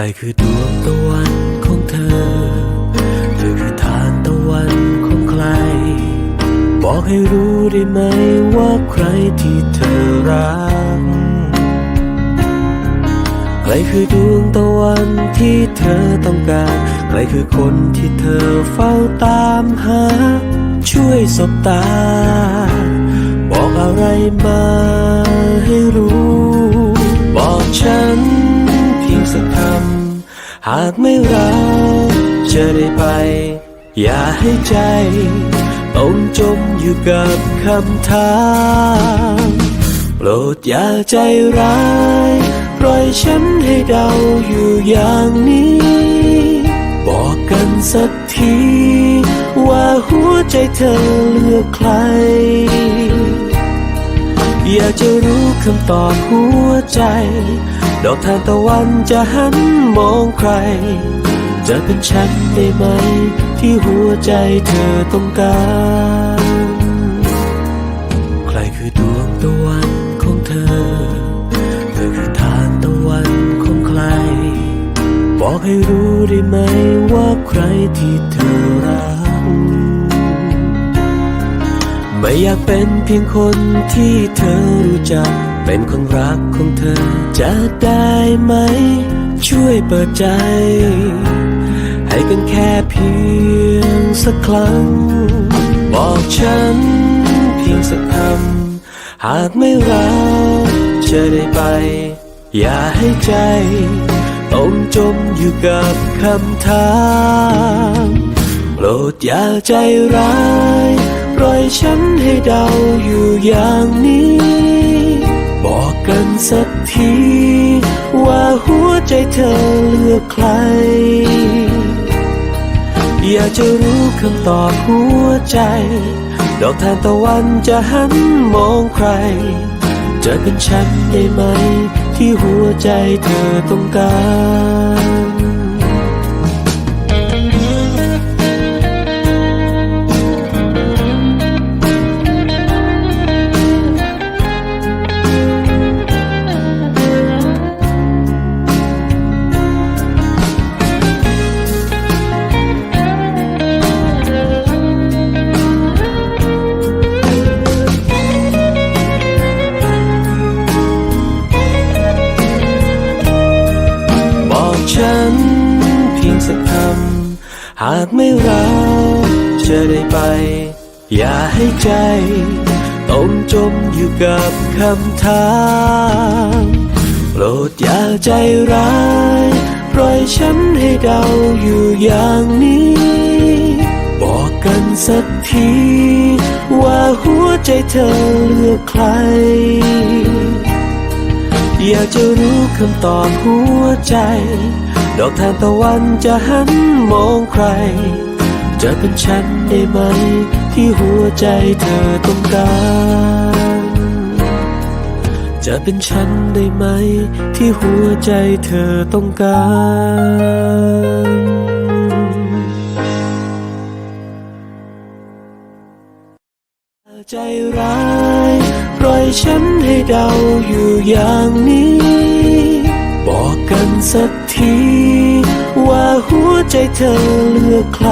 รคือดวงตะวันของเธอ เธอคือทานตะวันของใคร บอกให้รู้ได้ไหมว่าใครที่เธอรัก ใครคือดวงตะวันที่เธอต้องการ ใครคือคนที่เธอเฝ้าตามหา ช่วยสบตา บอกอะไรมา หากไม่รักจะได้ไป อย่าให้ใจต้องจมอยู่กับคำถามโปรดอย่าใจร้าย ปล่อยฉันให้เดาอยู่อย่างนี้ บอกกันสักที ว่าหัวใจเธอเลือกใคร อยากจะรู้คำตอบหัวใจ ดอกทานตะวันจะหันมองใคร จะเป็นฉันได้ไหม ที่หัวใจเธอต้องการ ใครคือดวงตะวันของเธอ เธอคือทานตะวันของใคร บอกให้รู้ได้ไหมว่าใครที่เธอรัก ไม่อยากเป็นเพียงคนที่เธอรู้จัก เป็นคนรักของเธอจะได้ไหม ช่วยเปิดใจ ให้กันแค่เพียงสักครั้ง บอกฉันเพียงสักคำหากไม่รักจะได้ไป อย่าให้ใจต้องจมอยู่กับคำถามโปรดอย่าใจร้ายปล่อยฉันให้เดาอยู่อย่างนี้ สักที ว่าหัวใจเธอเลือกใคร อยากจะรู้คำตอบหัวใจ ดอกทานตะวันจะหันมองใคร จะเป็นฉันได้ไหม ที่หัวใจเธอต้องการ ฉัน เพียงสักคำหากไม่รักจะได้ไป อย่าให้ใจต้องจมอยู่กับคำถามโปรดอย่าใจร้ายปล่อยฉันให้เดาอยู่อย่างนี้ บอกกันสักที ว่าหัวใจเธอเลือกใคร อยากจะรู้คำตอบหัวใจ ดอกทานตะวันจะหันมองใคร จะเป็นฉันได้ไหม ที่หัวใจเธอต้องการ จะเป็นฉันได้ไหม ที่หัวใจเธอต้องการใจร้าย ล่อยฉันให้เดาอยู่อย่างนี้ บอกกันสักที ว่าหัวใจเธอเลือกใคร